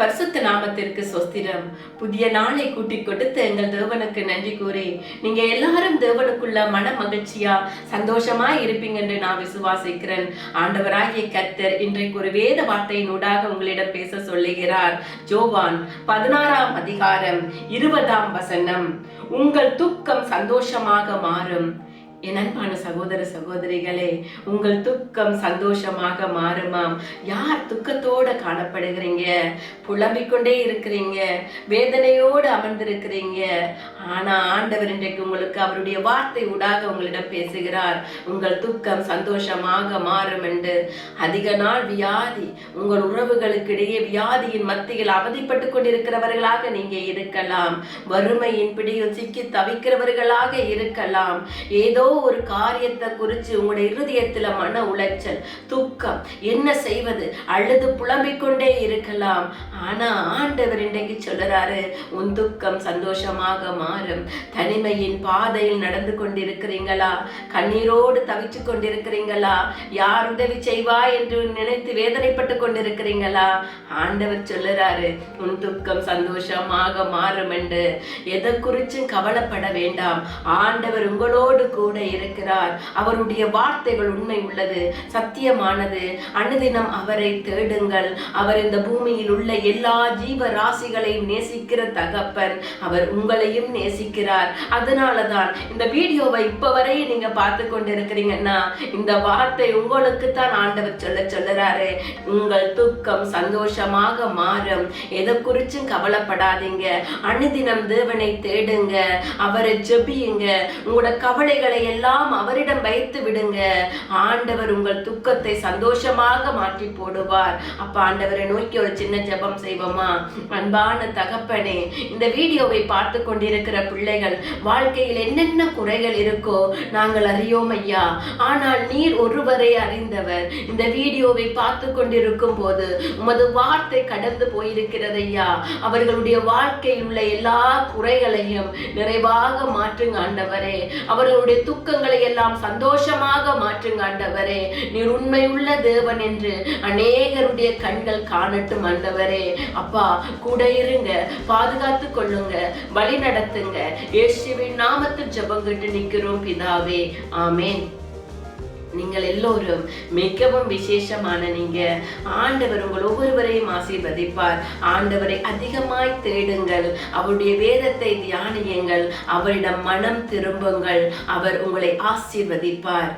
பரிசுத்த நாமத்திற்கு சொஸ்திரம் புதிய நாளை கூட்டிக் கொடுத்து எங்கள் தேவனுக்கு நன்றி கூறி நீங்க எல்லாரும் தேவனுக்குள்ள மன மகிழ்ச்சியா சந்தோஷமா இருப்பீங்க என்று நான் விசுவாசிக்கிறேன். ஆண்டவராகிய கர்த்தர் இன்றைக்கு ஒரு வேத வார்த்தையினூடாக உங்களிடம் பேச சொல்லுகிறார். ஜோவான் பதினாறாம் அதிகாரம் இருபதாம் வசனம். உங்கள் துக்கம் சந்தோஷமாக மாறும். என் அன்பான சகோதர சகோதரிகளே உங்கள் துக்கம் சந்தோஷமாக மாறுமாம் யார் துக்கத்தோட காணப்படுகிறீங்க? புலம்பிக்கொண்டே இருக்கிறீங்க வேதனையோடு அமர்ந்திருக்கிறீங்க. ஆனா ஆண்டவர் இன்றைக்கு உங்களுக்கு அவருடைய வார்த்தை ஊடாக உங்களிடம் பேசுகிறார். உங்கள் துக்கம் சந்தோஷமாக மாறும் என்று. அதிக நாள் வியாதி உங்கள் உறவுகளுக்கு இடையே வியாதியின் மத்தியில் அவதிப்பட்டு கொண்டிருக்கிறவர்களாக நீங்க இருக்கலாம். வறுமையின் பிடியில் சிக்கி தவிக்கிறவர்களாக இருக்கலாம். ஏதோ ஒரு காரியத்தை குறித்து உங்களுடைய இருதயத்தில் மன உளைச்சல் துக்கம் என்ன செய்வது? அழுது புலம்பிக் கொண்டே இருக்கலாம். ஆனா ஆண்டவர் இன்றைக்கு சொல்லுறாரு உன் துக்கம் சந்தோஷமாக மாறும். தனிமையின் பாதையில் நடந்து கொண்டிருக்கிறீங்களா? கண்ணீரோடு தவிச்சு கொண்டிருக்கிறீங்களா? யார் உதவி செய்வா என்று நினைத்து வேதனைப்பட்டு கொண்டிருக்கிறீங்களா? ஆண்டவர் சொல்லுறாரு உன் துக்கம் சந்தோஷமாக மாறும் என்று. எதை குறிச்சும் கவலைப்பட வேண்டாம். ஆண்டவர் உங்களோடு கூட இருக்கிறார். அவருடைய வார்த்தைகள் உண்மை உள்ளது. சத்தியமானது. அனுதினம் அவரை தேடுங்கள். அவர் இந்த பூமியில் உள்ள எல்லா ஜீவ ராசிகளையும் நேசிக்கிற தகப்பன். அவர் உங்களையும் நேசிக்கிறார். அதனாலதான் இந்த வீடியோவை இப்போ வரையும் நீங்க பார்த்து கொண்டிருக்கிறீங்கன்னா இந்த வார்த்தை உங்களுக்கு தான் ஆண்டவர் சொல்ல சொல்லுறாரு. உங்கள் துக்கம் சந்தோஷமாக மாறும். எதை குறிச்சும் கவலைப்படாதீங்க. அனுதினம் தேவனை தேடுங்க. அவரை ஜெபியுங்க. உங்களோட கவலைகளை எல்லாம் அவரிடம் வைத்து விடுங்க. ஆண்டவர் உங்கள் துக்கத்தை சந்தோஷமாக மாற்றி போடுவார். அப்ப ஆண்டவரை நோக்கி ஒரு சின்ன ஜெபம் செய்வோமா? அன்பான தகப்பனே இந்த வீடியோவை பார்த்து கொண்டிருக்கிற பிள்ளைகள் வாழ்க்கையில் என்னென்ன குறைகள் இருக்கோ நாங்கள் அறியோம் ஐயா. ஆனால் நீர் ஒருவரை அறிந்தவர். இந்த வீடியோவை பார்த்து கொண்டிருக்கும் போது உமது வார்த்தை கடந்து போயிருக்கிறது ஐயா. அவர்களுடைய வாழ்க்கையில் உள்ள எல்லா குறைகளையும் நிறைவாக மாற்றுங்க ஆண்டவரே. அவர்களுடைய துக்கங்களை எல்லாம் சந்தோஷமாக மாற்றுங்க ஆண்டவரே. நீர் உண்மையுள்ள தேவன் என்று அநேகருடைய கண்கள் காணட்டும் ஆண்டவரே. அப்பா கூட இருங்க பாதுகாத்து கொள்ளுங்க வழி நடத்துங்க இயேசுவின் நாமத்தில் ஜெபங்கிட்டு நிக்கிறோம் பிதாவே. ஆமேன். நீங்கள் எல்லோரும் மிகவும் விசேஷமான நீங்க. ஆண்டவர் உங்கள் ஒவ்வொருவரையும் ஆசீர்வதிப்பார். ஆண்டவரை அதிகமாய் தேடுங்கள். அவருடைய வேதத்தை தியானியுங்கள். அவரிடம் மனம் திரும்புங்கள். அவர் உங்களை ஆசீர்வதிப்பார்.